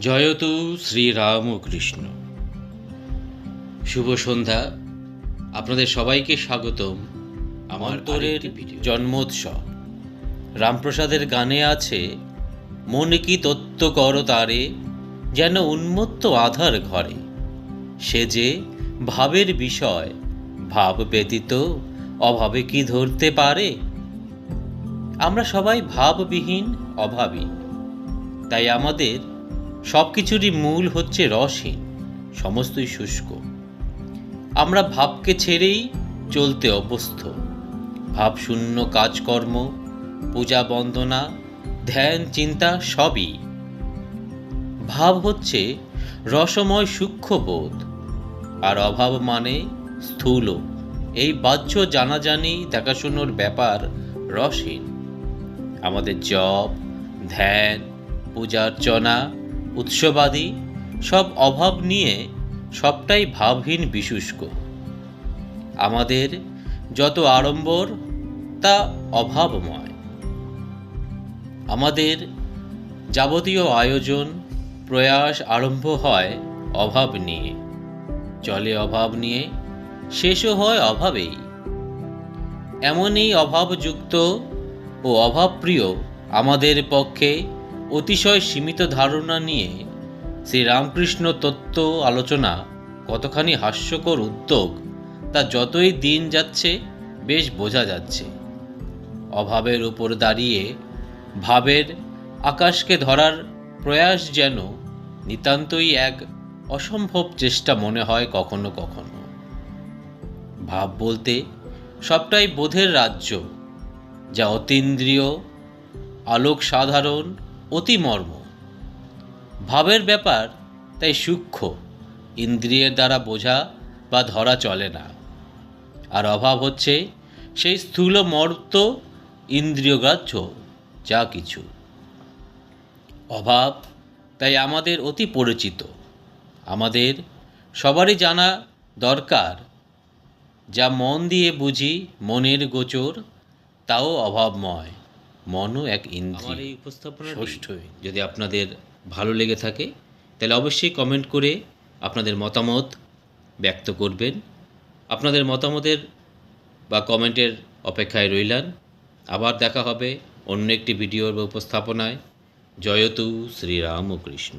জয়তু শ্রীরামকৃষ্ণ। শুভ সন্ধ্যা। আপনাদের সবাইকে স্বাগতম আমার অন্তরের জন্মোৎসব। রামপ্রসাদের গানে আছে মনে কি তত্ত্ব কর তারে যেন উন্মত্ত আধার ঘরে। সে যে ভাবের বিষয় ভাব ব্যতীত অভাবে কি ধরতে পারে? আমরা সবাই ভাববিহীন অভাবী। তাই আমাদের সব কিছুরই মূল হচ্ছে রসহীন, সমস্তই শুষ্ক। আমরা ভাবকে ছেড়েই চলতে অভ্যস্ত। ভাবশূন্য কাজকর্ম, পূজা বন্দনা, ধ্যান, চিন্তা সবই। ভাব হচ্ছে রসময় সূক্ষ্মবোধ, আর অভাব মানে স্থূল। এই বাহ্য জানাজানি দেখাশুনোর ব্যাপার রসহীন। আমাদের জপ, ধ্যান, পূজার্চনা উৎসবাদী, সব অভাব নিয়ে সবটাই ভাবহীন বিশুষ্ক। আমাদের যত আড়ম্বর, তা অভাবময়। আমাদের যাবতীয় আয়োজন, প্রয়াস আরম্ভ হয় অভাব নিয়ে। চলে অভাব নিয়ে, শেষও হয় অভাবেই। এমনই অভাবযুক্ত ও অভাবপ্রিয় আমাদের পক্ষে অতিশয় সীমিত ধারণা নিয়ে শ্রীরামকৃষ্ণ তত্ত্ব আলোচনা কতখানি হাস্যকর উদ্যোগ তা যতই দিন যাচ্ছে, বেশ বোঝা যাচ্ছে। অভাবের উপর দাঁড়িয়ে ভাবের আকাশকে ধরার প্রয়াস যেন নিতান্তই এক অসম্ভব চেষ্টা মনে হয় কখনো কখনো। ভাব বলতে সবটাই বোধের রাজ্য, যা অতীন্দ্রিয় আলোক সাধারণ অতিমর্ম। ভাবের ব্যাপার, তাই সূক্ষ্ম, ইন্দ্রিয়ের দ্বারা বোঝা বা ধরা চলে না। আর অভাব হচ্ছে সেই স্থূল মর্ত ইন্দ্রিয়গ্রাহ্য যা কিছু। অভাব, তাই আমাদের অতি পরিচিত। আমাদের সবারই জানা দরকার। যা মন দিয়ে বুঝি মনের গোচর, তাও অভাবময়। মনও এক ইন্দ্রিয় এই উপস্থাপনা ষষ্ঠই। যদি আপনাদের ভালো লেগে থাকে তাহলে অবশ্যই কমেন্ট করে আপনাদের মতামত ব্যক্ত করবেন। আপনাদের মতামতের বা কমেন্টের অপেক্ষায় রইলাম। আবার দেখা হবে অন্য একটি ভিডিওর উপস্থাপনায়। জয়তু শ্রীরামকৃষ্ণ।